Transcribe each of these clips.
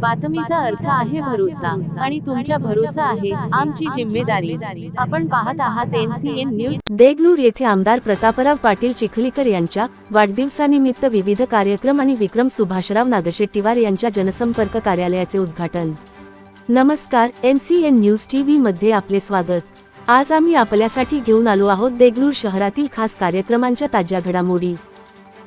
बातमीचा अर्थ आहे भरोसा आणि तुमच्या भरोसा आहे आमची जिम्मेदारी. आपण पाहत आहात एनसीएन न्यूज. देगलूर येथे आमदार प्रतापराव पाटील चिखलीकर यांच्या वाढदिवसानिमित्त विविध कार्यक्रम आणि विक्रम सुभाषराव नागशेट्टीवार यांच्या जनसंपर्क कार्यालयाचे उद्घाटन. नमस्कार एनसीएन न्यूज टीव्ही मध्ये आपले स्वागत. आज आम्ही आपल्यासाठी घेऊन आलो आहोत देगलूर शहरातील खास कार्यक्रमांच्या ताज्या घडामोडी.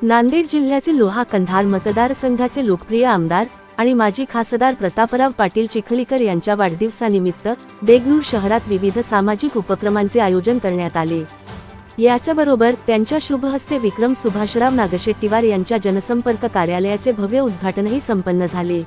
नांदेड जिल्ह्याचे लोहा कंधार मतदारसंघाचे लोकप्रिय आमदार आणि माजी खासदार प्रतापराव पाटील चिखलीकर यांच्या वाढदिवसानिमित्त देगलूर शहरात विविध सामाजिक उपक्रमांचे आयोजन करण्यात आले. याच्याबरोबर त्यांच्या शुभहस्ते विक्रम सुभाषराव नागशेट्टीवार यांच्या जनसंपर्क कार्यालयाचे भव्य उद्घाटनही संपन्न झाले.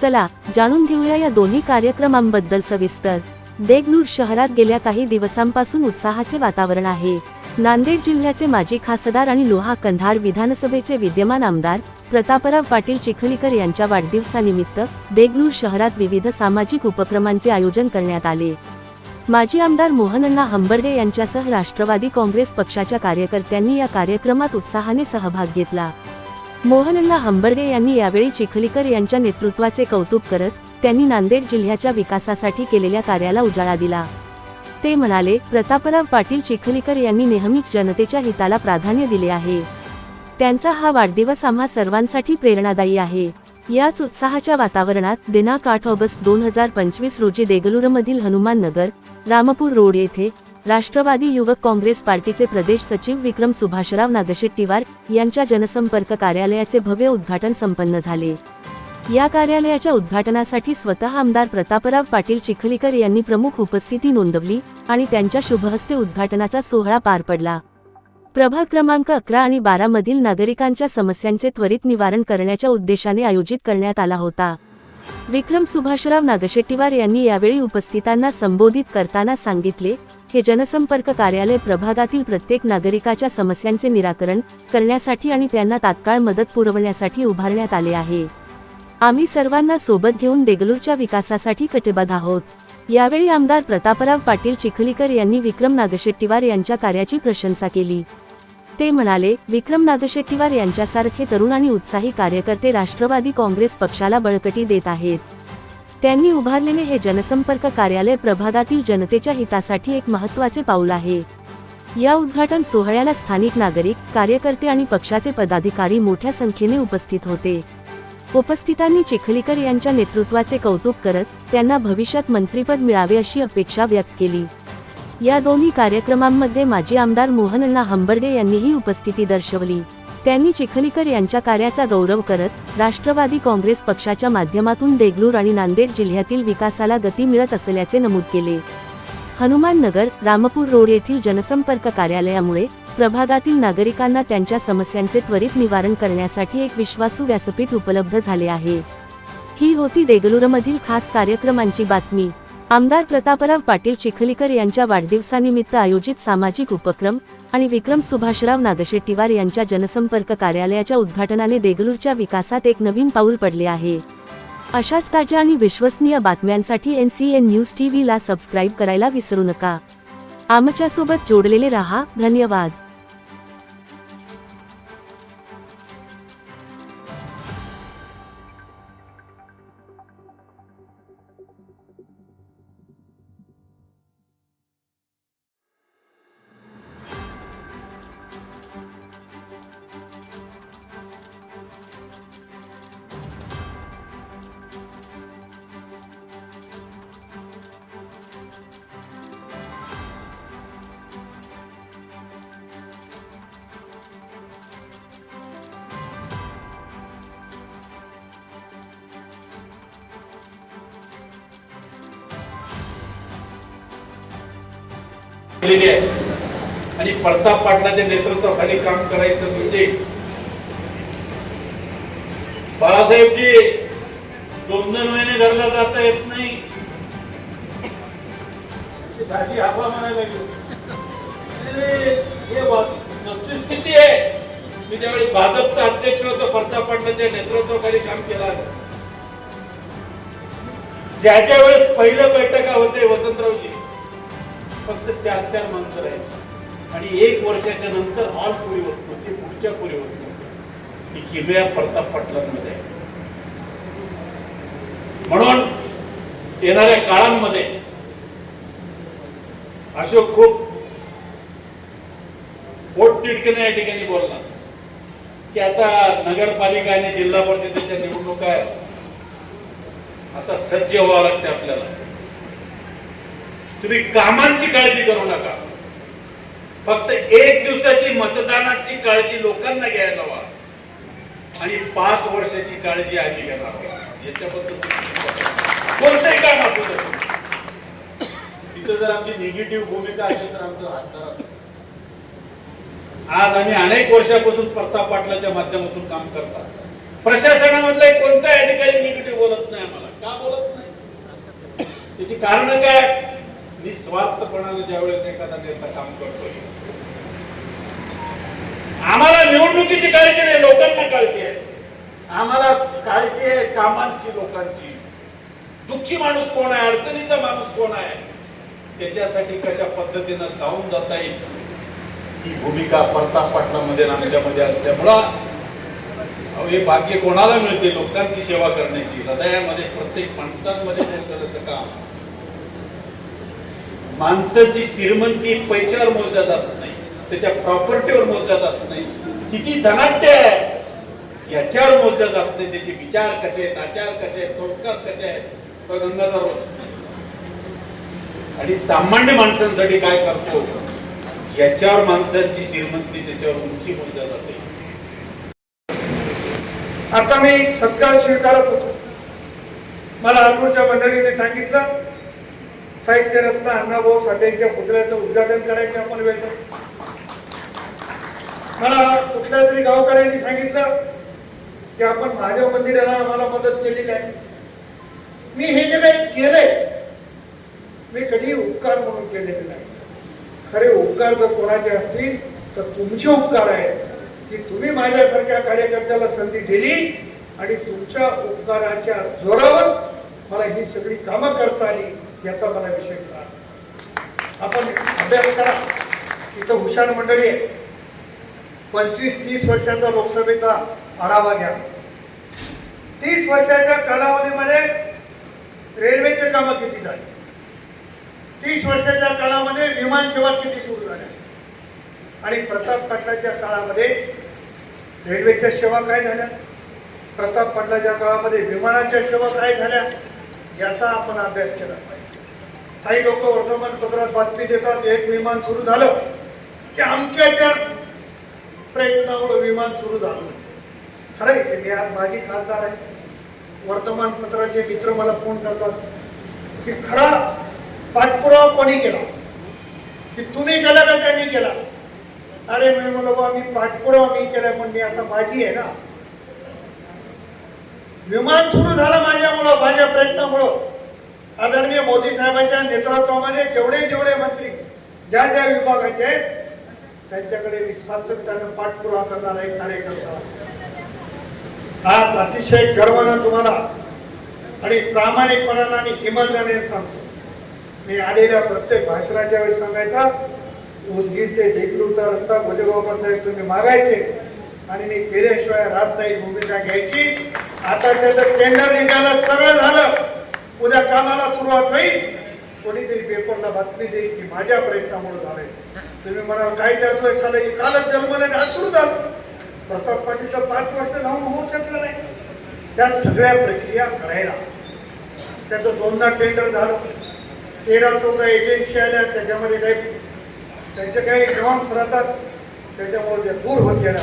चला जाणून घेऊया या दोन्ही कार्यक्रमांबद्दल सविस्तर. देगलूर शहरात गेल्या काही दिवसांपासून उत्साहाचे वातावरण आहे. नांदेड जिल्ह्याचे माजी खासदार आणि लोहा कंधार विधानसभेचे विद्यमान आमदार प्रतापराव पाटील चिखलीकर यांच्या वाढदिवसानिमित्त देगलूर शहरात विविध सामाजिक उपक्रमांचे आयोजन करण्यात आले. माजी आमदार मोहनण्णा हंबर्डे यांच्यासह राष्ट्रवादी काँग्रेस पक्षाच्या कार्यकर्त्यांनी या कार्यक्रमात उत्साहाने सहभाग घेतला. मोहनण्णा हंबर्डे यांनी यावेळी चिखलीकर यांच्या नेतृत्वाचे कौतुक करत त्यांनी नांदेड जिल्ह्याच्या विकासासाठी केलेल्या कार्याला उजाळा दिला. ते म्हणाले प्रतापराव पाटील चिखलीकर यांनी नेहमीच जनतेच्या हिताला प्राधान्य दिले आहे. त्यांचा हा वाढदिवस आम्हा सर्वांसाठी प्रेरणादायी आहे. याच उत्साहाच्या वातावरणात दिनांक आठ ऑगस्ट दोन हजार पंचवीस रोजी देगलूरमधील हनुमान नगर रामपूर रोड येथे राष्ट्रवादी युवक काँग्रेस पार्टीचे प्रदेश सचिव विक्रम सुभाषराव नागशेट्टीवार यांच्या जनसंपर्क कार्यालयाचे भव्य उद्घाटन संपन्न झाले. या कार्यालयाच्या उद्घाटनासाठी स्वतः आमदार प्रतापराव पाटील चिखलीकर यांनी प्रमुख उपस्थिती नोंदवली आणि त्यांच्या शुभहस्ते उद्घाटनाचा सोहळा पार पडला. प्रभाग क्रमांक अकरा आणि बारा मधील नागरिकांच्या समस्यांचे त्वरित निवारण करण्याच्या उद्देशाने आयोजित करण्यात आला होता. विक्रम सुभाषराव नागशेट्टीवार यांनी यावेळी उपस्थितांना संबोधित करताना सांगितले हे जनसंपर्क कार्यालय प्रभागातील प्रत्येक नागरिकाच्या समस्यांचे निराकरण करण्यासाठी आणि त्यांना तात्काळ मदत पुरवण्यासाठी उभारण्यात आले आहे. आम्ही सर्वांना सोबत घेऊन देगलूरच्या विकासासाठी कटिबद्ध आहोत. यावेळी आमदार प्रतापराव पाटील चिखलीकर यांनी विक्रम नागशेट्टीवार यांच्या कार्याची प्रशंसा केली. ते म्हणाले विक्रम नागशेट्टीवार यांच्यासारखे तरुण आणि उत्साही कार्यकर्ते राष्ट्रवादी काँग्रेस पक्षाला बळकटी देत आहेत. त्यांनी उभारलेले हे जनसंपर्क कार्यालय प्रभागातील जनतेच्या हितासाठी एक महत्त्वाचे पाऊल आहे. या उद्घाटन सोहळ्याला स्थानिक नागरिक कार्यकर्ते आणि पक्षाचे पदाधिकारी मोठ्या संख्येने उपस्थित होते. उपस्थितांनी चिखलीकर यांच्या नेतृत्वाचे कौतुक करत त्यांना भविष्यात मंत्रीपद मिळावे अशी अपेक्षा व्यक्त केली. या दोन्ही कार्यक्रमांमध्ये माजी आमदार मोहनअण्णा हंबर्डे यांनीही उपस्थिती दर्शवली. त्यांनी चिखलीकर यांच्या कार्याचा गौरव करत राष्ट्रवादी काँग्रेस पक्षाच्या माध्यमातून देगलूर आणि नांदेड जिल्ह्यातील विकासाला गती मिळत असल्याचे नमूद केले. हनुमान नगर रामपूर रोड येथील जनसंपर्क कार्यालयामुळे प्रभागातील नागरिकांना त्यांच्या समस्यांचे त्वरित निवारण करण्यासाठी एक विश्वासू व्यासपीठ उपलब्ध झाले आहे. ही होती देगलूरमधील खास कार्यक्रमांची बातमी. आमदार प्रतापराव पाटील चिखलीकर यांच्या वाढदिवसानिमित्त आयोजित सामाजिक उपक्रम आणि विक्रम सुभाषराव नागशेट्टीवार यांच्या जनसंपर्क कार्यालयाच्या उद्घाटनाने देगलूरच्या विकासात एक नवीन पाऊल पडले आहे. अशाच ताज्या आणि विश्वसनीय बातम्यांसाठी N C N news T व्हीला subscribe करायला विसरू नका. आमच्यासोबत जोडलेले रहा. धन्यवाद. केलेली आहे. आणि प्रताप पाटलाच्या नेतृत्वाखाली काम करायचं म्हणजे बाळासाहेबजी दोन दोन महिने घरला जाता येत नाही. भाजी हवा म्हणायला वस्तुस्थिती आहे? मी त्यावेळी भाजपचा अध्यक्ष होतो प्रताप पाटलाच्या नेतृत्वाखाली काम केलं ज्या ज्या वेळेस पहिल्या बैठका होते वसंतरावजी फक्त चार चार माणसं राहायची. आणि एक वर्षाच्या नंतर हॉल पुरी होत नव्हती पुढच्या पुरी होत नव्हती ही किमया प्रताप पाटलांमध्ये आहे. येणाऱ्या काळांमध्ये अशोक खूप पोट या ठिकाणी बोलला. की आता नगरपालिका आणि जिल्हा परिषदेच्या निवडणुका आहेत. आता सज्ज व्हावं लागते आपल्याला. तुम्ही कामांची काळजी करू नका. फक्त एक दिवसाची मतदानाची काळजी लोकांना घ्यायला हवा. आणि पाच वर्षाची काळजी आम्ही घेणार आहोत. याच्याबद्दल. कोणतंही काम असू शकतं तिथं जर आमची निगेटिव्ह भूमिका असेल तर आमचं हात. आज आम्ही अनेक वर्षापासून प्रताप पाटलाच्या माध्यमातून काम करतात. प्रशासनामधले कोणताही अधिकारी निगेटिव्ह बोलत नाही आम्हाला. का बोलत नाही? त्याची कारण काय? निस्वार्थपणाने ज्यावेळेस एखादा नेता काम करतोय आम्हाला निवडणुकीची काळजी नाही लोकांना काळजी आहे. आम्हाला काळजी आहे कामांची लोकांची. दुःखी माणूस कोण आहे अडचणीचा माणूस कोण आहे त्याच्यासाठी कशा पद्धतीनं जाऊन जाता येईल ही भूमिका प्रताप पाटलामध्ये आमच्यामध्ये असल्यामुळं हे भाग्य कोणाला मिळते? लोकांची सेवा करण्याची हृदयामध्ये प्रत्येक माणसांमध्ये काम. माणसाची श्रीमंती पैशावर मोजल्या जात नाही त्याच्या प्रॉपर्टीवर मोजल्या जात नाही. किती धनाट्य आहे याच्यावर मोजल्या जात नाही. त्याचे विचार कसे आहेत आचार कसे आहेत संस्कार कसे आहेत तो गंगाधर रोज. आणि सामान्य माणसांसाठी काय करतो? याच्यावर माणसांची श्रीमंती त्याच्यावर उंची मोजल्या जाते. आता मी सत्कार स्वीकारत होतो. मला अनूरच्या मंडळीने सांगितलं साहित्य रत्न अण्णाभाऊ साठेंच्या पुतळ्याचं उद्घाटन करायचं आपण वेळ मला कुठल्या तरी गावकऱ्यांनी सांगितलं की आपण महादेव मंदिराला आम्हाला मदत केलेली आहे. मी हे जे काही केलंय मी कधी उपकार म्हणून केलेले नाही. खरे उपकार जर कोणाचे असतील तर तुमचे उपकार आहेत. की तुम्ही माझ्यासारख्या कार्यकर्त्याला संधी दिली आणि तुमच्या उपकाराच्या जोरावर मला ही सगळी कामं करता आली. याचा मला विषय कळा आपण अभ्यास करा. इथं हुशार मंडळी आहे. पंचवीस तीस वर्षाचा लोकसभेचा आढावा घ्या. तीस वर्षाच्या कालावधीमध्ये रेल्वेचे कामं किती झाली? तीस वर्षाच्या काळामध्ये विमान सेवा किती सुरू झाल्या? आणि प्रताप पाटलाच्या काळामध्ये रेल्वेच्या सेवा काय झाल्या? प्रताप पाटलाच्या काळामध्ये विमानाच्या सेवा काय झाल्या? याचा आपण अभ्यास केला पाहिजे. काही लोक वर्तमानपत्रात बातमी देतात एक विमान सुरू झालं. की अमक्याच्या प्रयत्नामुळे विमान सुरू झालं. खरं आहे मी आज माझी खासदार आहे. वर्तमानपत्राचे मित्र मला फोन करतात की खरा पाठपुरावा कोणी केला? की तुम्ही केला का त्यांनी केला? अरे मी म्हणलो बा मी पाठपुरावा मी केला पण मी आता माझी आहे ना. विमान सुरू झालं माझ्यामुळं माझ्या प्रयत्नामुळं. आदरणीय मोदी साहेबांच्या नेतृत्वामध्ये जेवढे जेवढे मंत्री ज्या ज्या विभागाचे आहेत त्यांच्याकडे मी सातत्यानं पाठपुरावा करणारा एक कार्यकर्ता. आज अतिशय गर्वानं तुम्हाला आणि प्रामाणिकपणानं आणि इमानदारीने सांगतो. मी आलेल्या प्रत्येक भाषणाच्या वेळी सांगायचा उदगीर ते देगलूरचा रस्ता भोजेगावकर साहेब तुम्ही मागायचे आणि मी केल्याशिवाय राहत नाही भूमिका घ्यायची. आता त्याचं टेंडर निघालं सगळं झालं. उद्या कामाला सुरुवात होईल. कोणीतरी पेपरला बातमी देईल की माझ्या प्रयत्नामुळे झालंय. तुम्ही म्हणाल काय जातोय चालय हे कालच जन्मले आज सुरू झालं. प्रताप पाटीलचं पाच वर्ष लावून होऊ शकलं नाही. त्या सगळ्या प्रक्रिया करायला. त्याचं दोनदा टेंडर झालं. तेरा चौदा एजन्सी आल्या त्याच्यामध्ये काही त्यांचे काही नियमांस राहतात. त्याच्यामुळे ते दूर होत गेल्या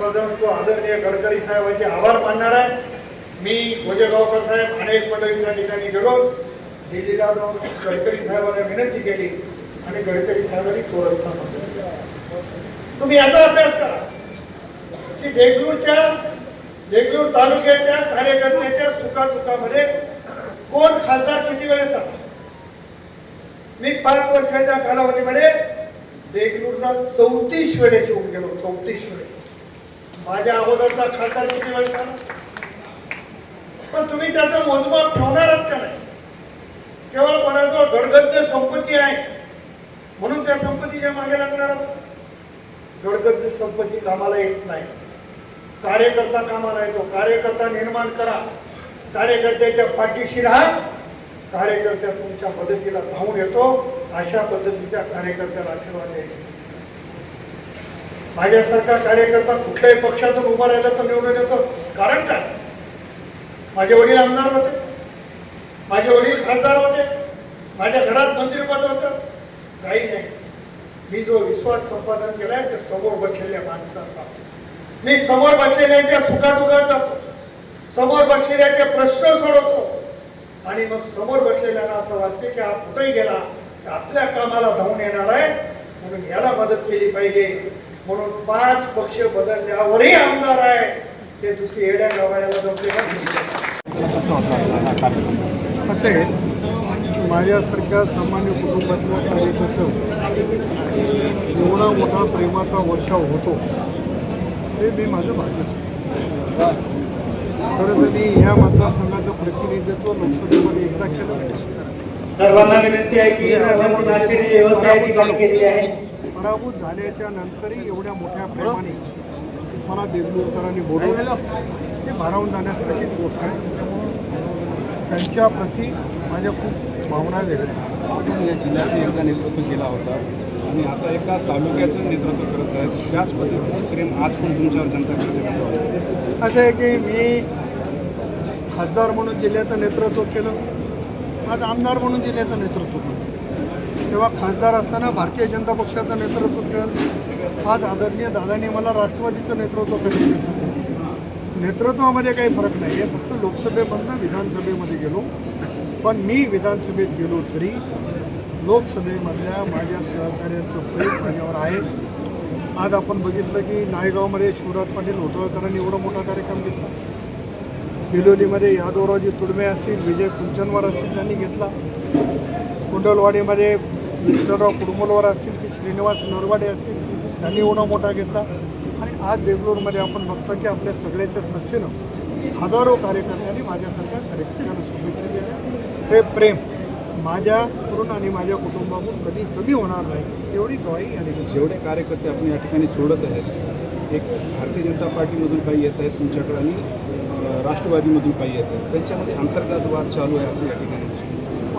परंतु आदरणीय गडकरी साहेबांचे आभार मानणार आहे. मी भोजेगावकर साहेब अनेक मंडळींच्या ठिकाणी गेलो. दिल्लीला जाऊन गडकरी साहेबांना विनंती केली आणि गडकरी साहेबांनी कोरस्था तुम्ही याचा अभ्यास करा. की देगलूरच्या देगलूर तालुक्याच्या कार्यकर्त्याच्या सुखादुखामध्ये कोण खासदार किती वेळेस आला? मी पाच वर्षाच्या कालावधीमध्ये देगलूरला चौतीस वेळेस येऊन गेलो चौतीस वेळेस. माझ्या अगोदरचा खासदार किती वेळेस आला? पण तुम्ही त्याचं मोजमाप ठेवणारच का नाही? केवळ कोणाजवळ गडगज्ज संपत्ती आहे म्हणून त्या संपत्तीच्या मागे लागणार गडगज्ज संपत्ती कामाला येत नाही. कार्यकर्ता कामाला येतो. कार्यकर्ता निर्माण करा. कार्यकर्त्याच्या पाठीशी राहा. कार्यकर्त्या तुमच्या मदतीला धावून येतो. अशा पद्धतीच्या कार्यकर्त्याला आशीर्वाद द्यायचे माझ्यासारखा कार्यकर्ता कुठल्याही पक्षातून उभा राहिला तर निवडून येतो. कारण काय? माझे वडील आमदार होते. माझे वडील खासदार होते. माझ्या घरात मंत्रिपद होतं. काही नाही. मी जो विश्वास संपादन केलाय ते समोर बसलेल्या माणसाचा. मी समोर बसलेल्याच्या सुखादुखात जातो. समोर बसलेल्याचे प्रश्न सोडवतो. आणि मग समोर बसलेल्याला असं वाटते की हा कुठेही गेला तर आपल्या कामाला धावून येणार आहे. म्हणून याला मदत केली पाहिजे. म्हणून पाच पक्ष बदलण्यावरही आमदार आहे. ते दुसरी येड्या गावाड्याला जमते का असं आहे माझ्यासारख्या सामान्य कुटुंबातल्या कार्यकर्त्यावर एवढा मोठा प्रेमाचा वर्षाव होतो हे मी माझं भाग्य. खरं तर मी ह्या मतदारसंघाचं प्रतिनिधित्व लोकसभेमध्ये एकदा केलं सर्वांना विनंती आहे की पराभूत झाल्याच्या नंतरही एवढ्या मोठ्या प्रेमाने मला देगलूरकरांनी बोलवलं. ते भारावून जाण्यासारखीच गोष्ट आहे. त्याच्यामुळं त्यांच्या प्रती माझ्या खूप भावना वेगळ्या. आपण या जिल्ह्याचं एकदा नेतृत्व केला होता आणि आता एका तालुक्याचं नेतृत्व करत आहेत. त्याच पद्धतीचं प्रेम आज पण तुमच्यावर जनता करते असं वाटतं. असं आहे की मी खासदार म्हणून जिल्ह्याचं नेतृत्व केलं. आज आमदार म्हणून जिल्ह्याचं नेतृत्व केलं. तेव्हा खासदार असताना भारतीय जनता पक्षाचं नेतृत्व केलं. आज आदरणीय दादांनी मला राष्ट्रवादीचं नेतृत्व केलं. नेतृत्वामध्ये काही फरक नाही. आहे फक्त लोकसभेमधनं विधानसभेमध्ये गेलो. पण मी विधानसभेत गेलो तरी लोकसभेमधल्या माझ्या सहकार्यांचं प्रेम माझ्यावर आहे. आज आपण बघितलं की नायगावमध्ये शिवराज पाटील होतळकरांनी एवढा मोठा कार्यक्रम घेतला. बिलोलीमध्ये यादवरावजी तुडमे असतील विजय कुंचनवर असतील त्यांनी घेतला. कुंडलवाडीमध्ये विष्णुराव कुडमोलवर असतील की श्रीनिवास नरवाडे असतील त्यांनी एवढा मोठा घेतला. आज देगलूरमध्ये आपण बघतो की आपल्या सगळ्याच्या साक्षीनं हजारो कार्यकर्त्यांनी माझ्यासारख्या कार्यकर्त्यांना शुभेच्छा दिल्या हे प्रेम माझ्याकडून आणि माझ्या कुटुंबाकडून कधी कमी होणार नाही एवढी ग्वाही आणि जेवढे कार्यकर्ते आपण या ठिकाणी सोडत आहेत एक भारतीय जनता पार्टीमधून काही येत आहेत तुमच्याकडे आणि राष्ट्रवादीमधून काही येत आहेत त्यांच्यामध्ये अंतर्गत वाद चालू आहे असं या ठिकाणी.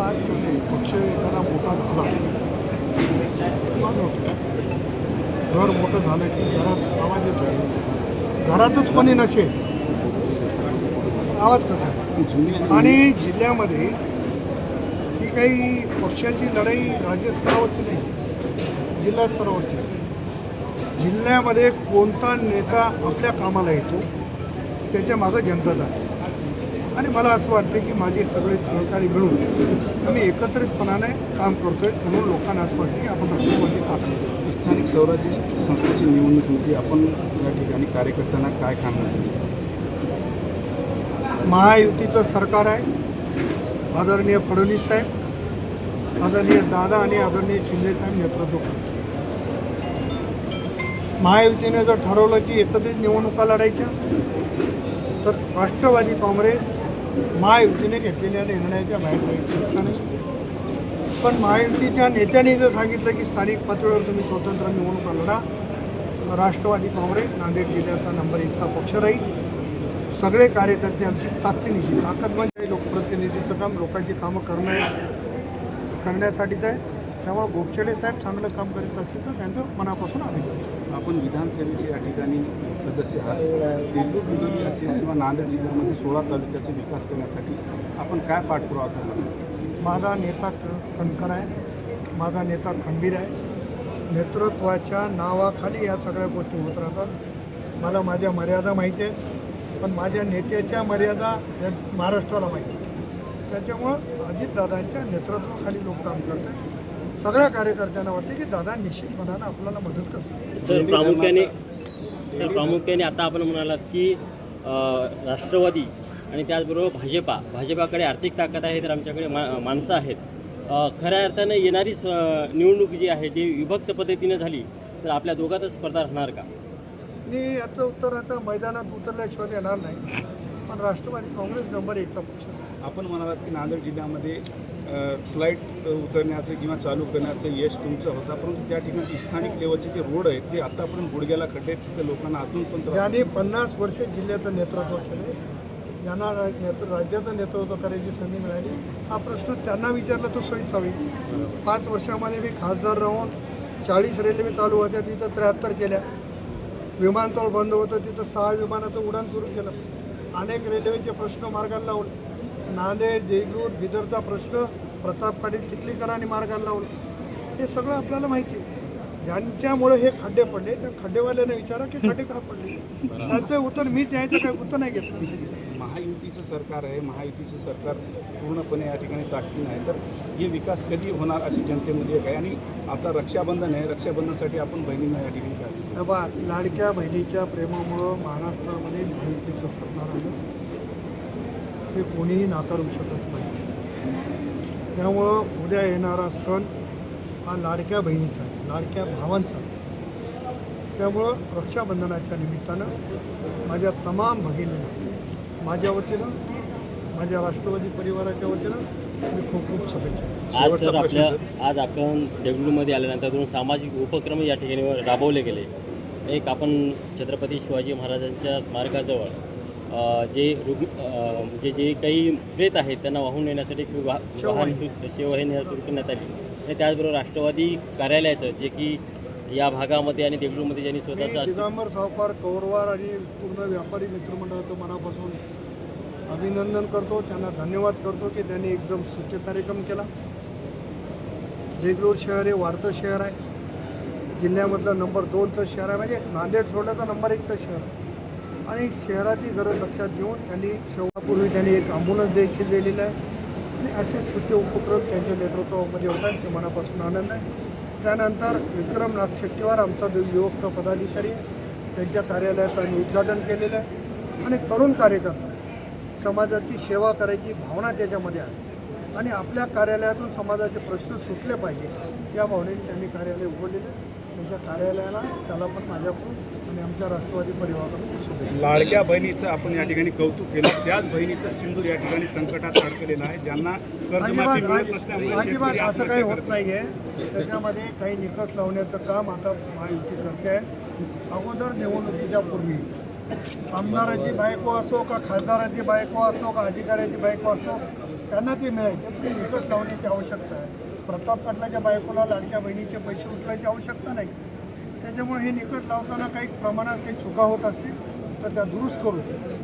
आज कसं पक्ष एखादा मोठा झाला वाद. घर मोठं झालं की घरात आवाज येतो घरातच कोणी नसेल. आवाज कसा आहे? आणि जिल्ह्यामध्ये ही काही पक्षाची लढाई राज्य स्तरावरची नाही जिल्हा स्तरावरची जिल्ह्यामध्ये कोणता नेता आपल्या कामाला येतो त्याच्या मागं जनता जाते. आणि मला असं वाटतं की माझे सगळे सहकारी मिळून आम्ही एकत्रितपणाने काम करतोय म्हणून लोकांना असं वाटतं की आपण राष्ट्रवादी चालतो स्थानिक स्वराज्य संस्थेची निवडणूक होती. आपण या ठिकाणी कार्यकर्त्यांना काय कामं केली महायुतीचं सरकार आहे. आदरणीय फडणवीस साहेब आदरणीय दादा आणि आदरणीय शिंदे साहेब नेतृत्व करतात. महायुतीने जर ठरवलं की एकत्रित निवडणुका लढायच्या तर राष्ट्रवादी काँग्रेस महायुतीने घेतलेल्या निर्णयाच्या बाहेर जायची इच्छा नाही. पण महायुतीच्या नेत्यांनी जर सांगितलं की स्थानिक पातळीवर तुम्ही स्वतंत्र निवडणूक लढा राष्ट्रवादी काँग्रेस नांदेड जिल्ह्याचा नंबर एकचा पक्ष राहील. सगळे कार्यकर्ते आमची ताकदीनिशी ताकद म्हणजे लोकप्रतिनिधीचं काम लोकांची कामं करणं करण्यासाठीच आहे. त्यामुळे गोपछेडे साहेब चांगलं काम करीत असतील तर त्यांचं मनापासून अभिनंदन. आपण विधानसभेचे या ठिकाणी सदस्य आहात. देगलूर जिल्ह्यात असेल किंवा नांदेड जिल्ह्यामध्ये सोळा तालुक्याचा विकास करण्यासाठी आपण काय पाठपुरावा करणार माझा नेता क- कणखर आहे. माझा नेता खंबीर आहे. नेतृत्वाच्या नावाखाली या सगळ्या गोष्टी होत राहतात. मला माझ्या मर्यादा माहिती आहेत पण माझ्या नेत्याच्या मर्यादा या महाराष्ट्राला माहिती आहेत. त्याच्यामुळं अजितदादांच्या नेतृत्वाखाली लोक काम करत आहेत सगळ्या कार्यकर्त्यांना वाटते की दादा निश्चितपणानं आपल्याला मदत करतात सर प्रामुख्याने सर प्रामुख्याने आता आपण म्हणालात की राष्ट्रवादी आणि त्याचबरोबर भाजपा. भाजपाकडे आर्थिक ताकद आहे तर आमच्याकडे मा माणसं आहेत. खऱ्या अर्थानं येणारी स निवडणूक जी आहे जी विभक्त पद्धतीने झाली तर आपल्या दोघातच स्पर्धा राहणार का? मी याचं उत्तर आता मैदानात उतरल्याशिवाय देणार नाही. पण राष्ट्रवादी काँग्रेस नंबर एकचा पक्ष. आपण म्हणालात की नांदेड जिल्ह्यामध्ये फ्लाईट उतरण्याचं किंवा चालू करण्याचं यश तुमचं होता. परंतु त्या ठिकाणचे स्थानिक लेवलचे जे रोड आहेत ते आतापर्यंत गुडघ्याला खड्डे आहेत, तिथे लोकांना अजून पण त्रास ज्यांनी पन्नास वर्ष जिल्ह्याचं नेतृत्व केले ज्यांना रा- नेतृ राज्याचं नेतृत्व करायची संधी मिळाली हा प्रश्न त्यांना विचारला तर सोयीचा होईल. पाच वर्षामध्ये मी खासदार राहून चाळीस रेल्वे चालू होत्या तिथं त्र्याहत्तर केल्या. विमानतळ बंद होतं तिथं सहा विमानाचं उड्डाण सुरू केलं. अनेक रेल्वेचे प्रश्न मार्गाला लावले. नांदेड देगलूर बिदरचा प्रश्न प्रताप पाटील चिखलीकरांनी मार्गाला लावला. हे सगळं आपल्याला माहिती आहे. ज्यांच्यामुळे हे खड्डे पडले त्या खड्डेवाल्यांना विचारा की खड्डे का पडले? त्याचं उत्तर मी द्यायचं काही उत्तर नाही घेतलं. महायुतीचं सरकार आहे. महायुतीचं सरकार पूर्णपणे या ठिकाणी ताकदीनं आहे. तर हे विकास कधी होणार अशी जनतेमध्ये एक आहे. आणि आता रक्षाबंधन आहे. रक्षाबंधनासाठी आपण बहिणींना या ठिकाणी काय लाडक्या बहिणीच्या प्रेमामुळं महाराष्ट्रामध्ये महायुतीचं सरकार आलं. हे कोणीही नाकारू शकत नाही. त्यामुळं उद्या येणारा सण हा लाडक्या बहिणीचा आहे लाडक्या भावांचा आहे. त्यामुळं रक्षाबंधनाच्या निमित्तानं माझ्या तमाम भगिनींना माझ्या वतीनं माझ्या राष्ट्रवादी परिवाराच्या वतीनं मी खूप खूप शुभेच्छा देतो. आज आज आपण देगलूरमध्ये आल्यानंतर दोन सामाजिक उपक्रम या ठिकाणी राबवले गेले. एक आपण छत्रपती शिवाजी महाराजांच्या स्मारकाजवळ जे रुग्ण म्हणजे जे काही प्रेत आहेत त्यांना वाहून नेण्यासाठी वाहन सु- सेवाही सुरू करण्यात आली. आणि त्याचबरोबर राष्ट्रवादी कार्यालयाचं जे की या भागामध्ये आणि देगलूरमध्ये ज्यांनी स्वतःचं दिगंबर सावकार कौरवार आणि पूर्ण व्यापारी मित्रमंडळाचं मनापासून अभिनंदन करतो. त्यांना धन्यवाद करतो की त्यांनी एकदम स्तुत्य कार्यक्रम केला. देगलूर शहर हे वाढतं शहर आहे. जिल्ह्यामधलं नंबर दोनचं शहर आहे. म्हणजे नांदेड सोडलं तर नंबर एकचं शहर आहे. आणि शहराची गरज लक्षात घेऊन त्यांनी शेवटापूर्वी त्यांनी एक ॲम्ब्युलन्स देखील दिलेलं आहे. आणि असे स्तुत्य उपक्रम त्यांच्या नेतृत्वामध्ये होतात ते मनापासून आनंद आहे. त्यानंतर विक्रम नाथ शेट्टीवार आमचा जो युवकचा पदाधिकारी आहे. त्यांच्या कार्यालयाचं आम्ही उद्घाटन केलेलं आहे. आणि तरुण कार्यकर्ता आहे. समाजाची सेवा करायची भावना त्याच्यामध्ये आहे. आणि आपल्या कार्यालयातून समाजाचे प्रश्न सुटले पाहिजे या भावनेने त्यांनी कार्यालय उघडलेलं आहे. त्यांच्या कार्यालयाला त्याला पण माझ्याकडून आणि आमच्या राष्ट्रवादी परिवाराकडून शुभेच्छा लाडक्या बहिणीचं आपण या ठिकाणी कौतुक केलं. त्याच बहिणीचं सिंदूर या ठिकाणी संकटात अडकलेलं आहे. ज्यांना कर्जमाफी मिळत अजिबात नसल्यामुळे अजिबात शेतकरी असं काही आत्महत्या होत. नाही आहे त्याच्यामध्ये काही निकष लावण्याचं काम आता महायुती करते. आहे अगोदर निवडणुकीच्या पूर्वी आमदाराची बायको असो का खासदाराची बायको असो का अधिकाऱ्याची बायको असो त्यांना ते मिळायचे. पण निकष लावण्याची आवश्यकता आहे. प्रताप पाटलाच्या बायकोला लाडक्या बहिणीचे पैसे उचलायची आवश्यकता नाही. त्याच्यामुळे हे निकष लावताना काही प्रमाणात काही चुका होत असतील तर त्या दुरुस्त करू